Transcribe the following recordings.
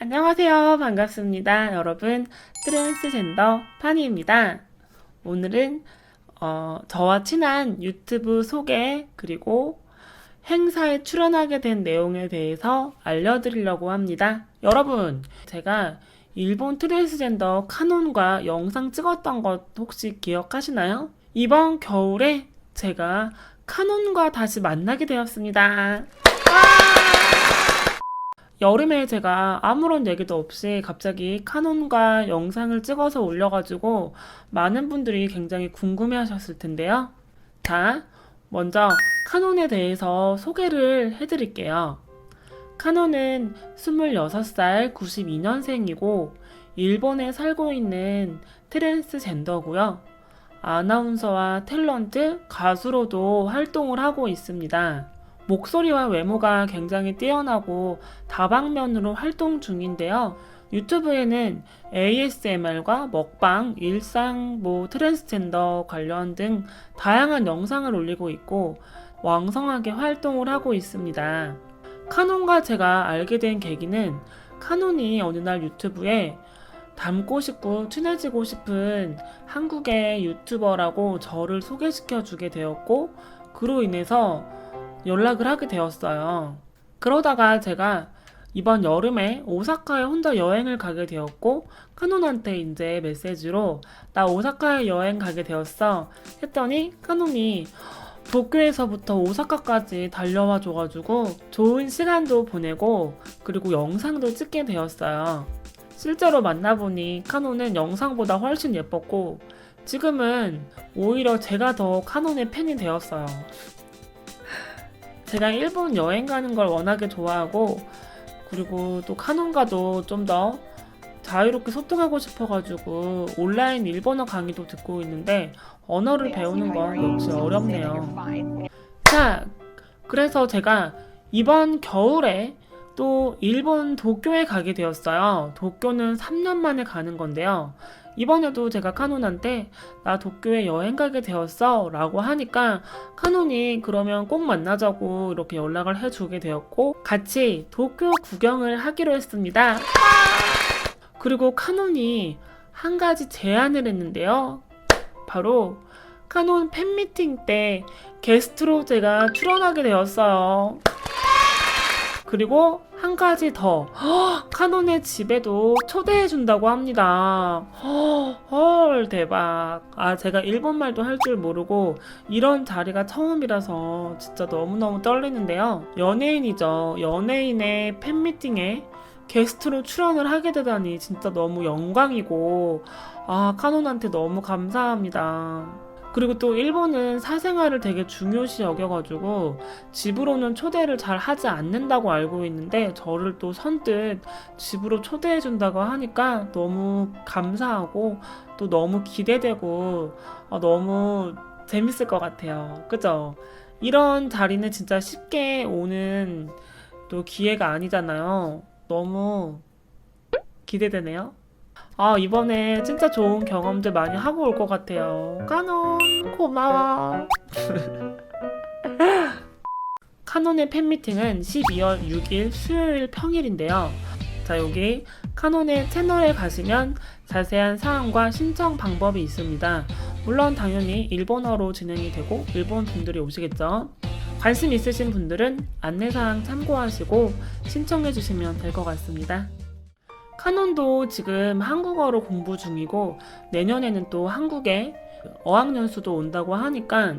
안녕하세요. 반갑습니다. 여러분, 트랜스젠더 파니입니다. 오늘은 어, 저와 친한 유튜브 소개 그리고 행사에 출연하게 된 내용에 대해서 알려드리려고 합니다. 여러분, 제가 일본 트랜스젠더 카논과 영상 찍었던 것 혹시 기억하시나요? 이번 겨울에 제가 카논과 다시 만나게 되었습니다. 여름에 제가 아무런 얘기도 없이 갑자기 카논과 영상을 찍어서 올려가지고 많은 분들이 굉장히 궁금해 하셨을 텐데요. 자, 먼저 카논에 대해서 소개를 해드릴게요. 카논은 26살 92년생이고 일본에 살고 있는 트랜스젠더고요. 아나운서와 탤런트, 가수로도 활동을 하고 있습니다. 목소리와 외모가 굉장히 뛰어나고 다방면으로 활동 중인데요. 유튜브에는 ASMR과 먹방, 일상, 뭐 트랜스젠더 관련 등 다양한 영상을 올리고 있고 왕성하게 활동을 하고 있습니다. 카논과 제가 알게 된 계기는 카논이 어느 날 유튜브에 닮고 싶고 친해지고 싶은 한국의 유튜버라고 저를 소개시켜 주게 되었고 그로 인해서 연락을 하게 되었어요. 그러다가 제가 이번 여름에 오사카에 혼자 여행을 가게 되었고 카논한테 이제 메시지로 나 오사카에 여행 가게 되었어 했더니 카논이 도쿄에서부터 오사카까지 달려와 줘가지고 좋은 시간도 보내고 그리고 영상도 찍게 되었어요. 실제로 만나보니 카논은 영상보다 훨씬 예뻤고 지금은 오히려 제가 더 카논의 팬이 되었어요. 제가 일본 여행 가는 걸 워낙에 좋아하고 그리고 또 카논과도 좀 더 자유롭게 소통하고 싶어가지고 온라인 일본어 강의도 듣고 있는데 언어를 배우는 건 역시 어렵네요. 자, 그래서 제가 이번 겨울에 또 일본 도쿄에 가게 되었어요. 도쿄는 3년 만에 가는 건데요. 이번에도 제가 카논한테 나 도쿄에 여행 가게 되었어 라고 하니까 카논이 그러면 꼭 만나자고 이렇게 연락을 해주게 되었고 같이 도쿄 구경을 하기로 했습니다. 그리고 카논이 한 가지 제안을 했는데요. 바로 카논 팬미팅 때 게스트로 제가 출연하게 되었어요. 그리고 한 가지 더 헉, 카논의 집에도 초대해 준다고 합니다. 헉, 헐 대박. 아 제가 일본 말도 할 줄 모르고 이런 자리가 처음이라서 진짜 너무너무 떨리는데요. 연예인이죠. 연예인의 팬미팅에 게스트로 출연을 하게 되다니 진짜 너무 영광이고 아 카논한테 너무 감사합니다. 그리고 또 일본은 사생활을 되게 중요시 여겨가지고 집으로는 초대를 잘 하지 않는다고 알고 있는데 저를 또 선뜻 집으로 초대해 준다고 하니까 너무 감사하고 또 너무 기대되고 아, 너무 재밌을 것 같아요. 그죠? 이런 자리는 진짜 쉽게 오는 또 기회가 아니잖아요. 너무 기대되네요. 아, 이번에 진짜 좋은 경험들 많이 하고 올 것 같아요. 카논, 고마워. 카논의 팬미팅은 12월 6일 수요일 평일인데요. 자, 여기 카논의 채널에 가시면 자세한 사항과 신청 방법이 있습니다. 물론 당연히 일본어로 진행이 되고 일본 분들이 오시겠죠. 관심 있으신 분들은 안내사항 참고하시고 신청해 주시면 될 것 같습니다. 카논도 지금 한국어로 공부 중이고 내년에는 또 한국에 어학연수도 온다고 하니까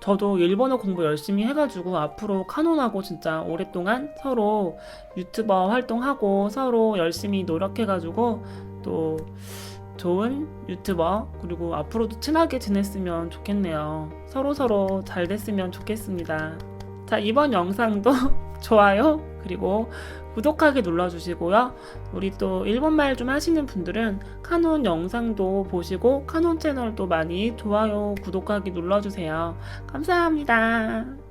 저도 일본어 공부 열심히 해가지고 앞으로 카논하고 진짜 오랫동안 서로 유튜버 활동하고 서로 열심히 노력해가지고 또 좋은 유튜버 그리고 앞으로도 친하게 지냈으면 좋겠네요. 서로 서로 잘 됐으면 좋겠습니다. 자 이번 영상도 좋아요 그리고 구독하기 눌러주시고요. 우리 또 일본말 좀 하시는 분들은 카논 영상도 보시고 카논 채널도 많이 좋아요 구독하기 눌러주세요. 감사합니다.